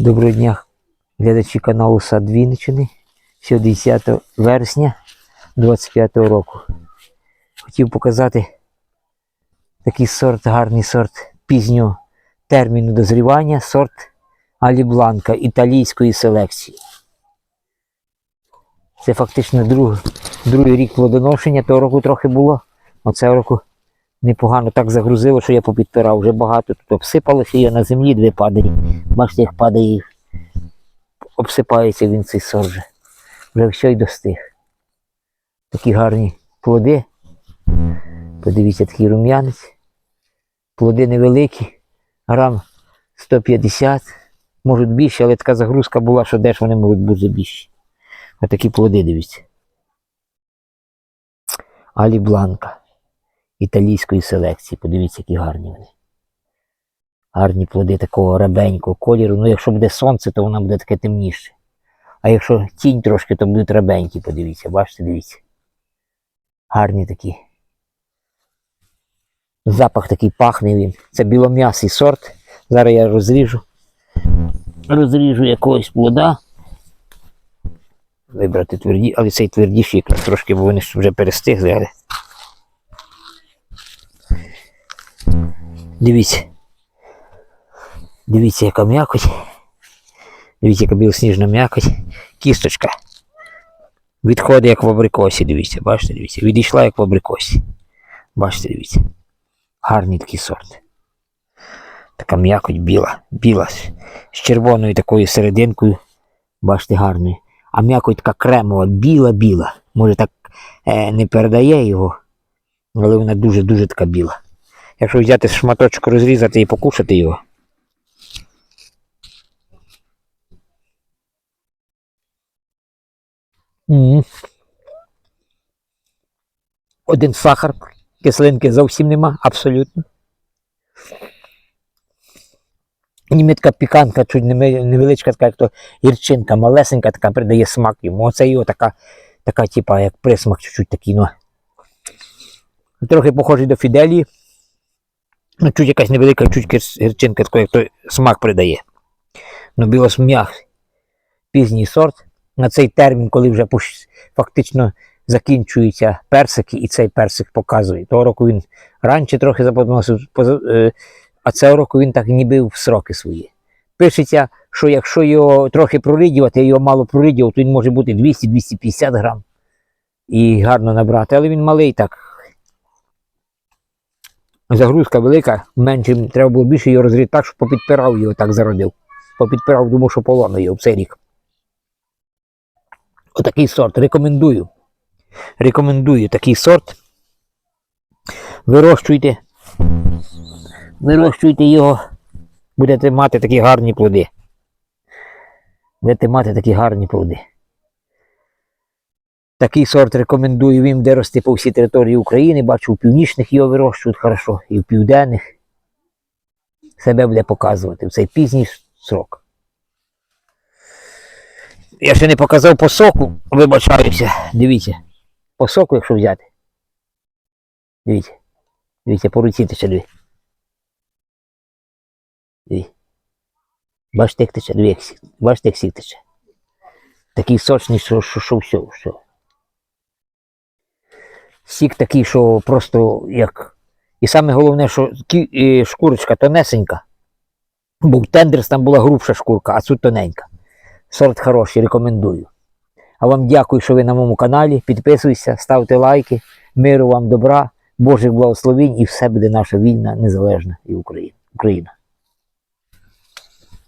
Доброго дня, глядачі каналу Сад Вінниччини. Сьогодні 10 вересня 25 року. Хотів показати такий сорт, гарний сорт пізнього терміну дозрівання, сорт Алібланка італійської селекції. Це фактично друг, другий рік плодоношення, того року трохи було, а цього року непогано так загрузило, що я попідпирав вже багато. Тут обсипалося я на землі, дві падає. Бачите, як падає, обсипається він цей сорт вже. Вже все й достиг. Такі гарні плоди. Подивіться, такий рум'янець. Плоди невеликі, грам 150, можуть більше, але така загрузка була, що де ж вони можуть бути більші. Отакі плоди, дивіться. Алі Бланка італійської селекції. Подивіться, які гарні вони. Гарні плоди такого рабенького кольору. Ну, якщо буде сонце, то вона буде таке темніше. А якщо тінь трошки, то будуть рабенькі, подивіться, бачите, дивіться. Гарні такі. Запах такий пахне він. Це білом'ясий сорт. Зараз я розріжу. Розріжу якогось плода. Вибрати тверді, але цей твердіший якраз трошки, бо вони вже перестигли, але. Дивіться. Дивіться, яка м'якоть. Дивіться, яка білосніжна м'якоть. Кісточка. Відходить як в абрикосі, дивіться, бачите, дивіться. Відійшла як в абрикосі. Бачите, дивіться. Гарний такий сорт. Така м'якоть біла, біла, з червоною такою серединкою. Бачите, гарною. А м'якоть така кремова, біла-біла. Може так е, не передає його, але вона дуже-дуже така біла. Якщо взяти шматочок розрізати і покушати його. Один сахар, кислинки зовсім нема, абсолютно. Німецька піканка, чуть невеличка, така, як то гірчинка, малесенька, така придає смак йому. Оце його така, така, типа, як присмак, чуть-чуть такий, ну. Трохи похожий до Фіделії. Ну, чуть якась невелика чуть гірчинка, така, як то смак придає. Ну, білосм'ях, пізній сорт. На цей термін, коли вже фактично закінчуються персики, і цей персик показує. Того року він раніше трохи заплодоносив, е, а цього року він так ніби в сроки свої. Пишеться, що якщо його трохи проридювати, його мало проридював, то він може бути 200-250 грам і гарно набрати, але він малий так. Загрузка велика, менше треба було більше його розрізати так, що попідпирав його так зародив. Попідпирав, думав, що полону його в цей рік. Отакий сорт. Рекомендую. Рекомендую такий сорт. Вирощуйте. Вирощуйте його. Будете мати такі гарні плоди. Будете мати такі гарні плоди. Такий сорт рекомендую він, де рости по всій території України. Бачу, у північних його вирощують хорошо, і в південних. Себе буде показувати в цей пізній срок. Я ще не показав по соку, вибачаюся. Дивіться. По соку, якщо взяти. Дивіться. Дивіться, по руці тече дві. Бачите, як тече, дві. Бачите, як сік тече. Такий сочний, що, що, що все, все. Сік такий, що просто як. І саме головне, що шкурочка тонесенька. Був тендерс, там була грубша шкурка, а тут тоненька. Сорт хороший, рекомендую. А вам дякую, що ви на моєму каналі. Підписуйся, ставте лайки. Миру вам добра, Божих благословень і все буде наша вільна, незалежна і Україна. Україна.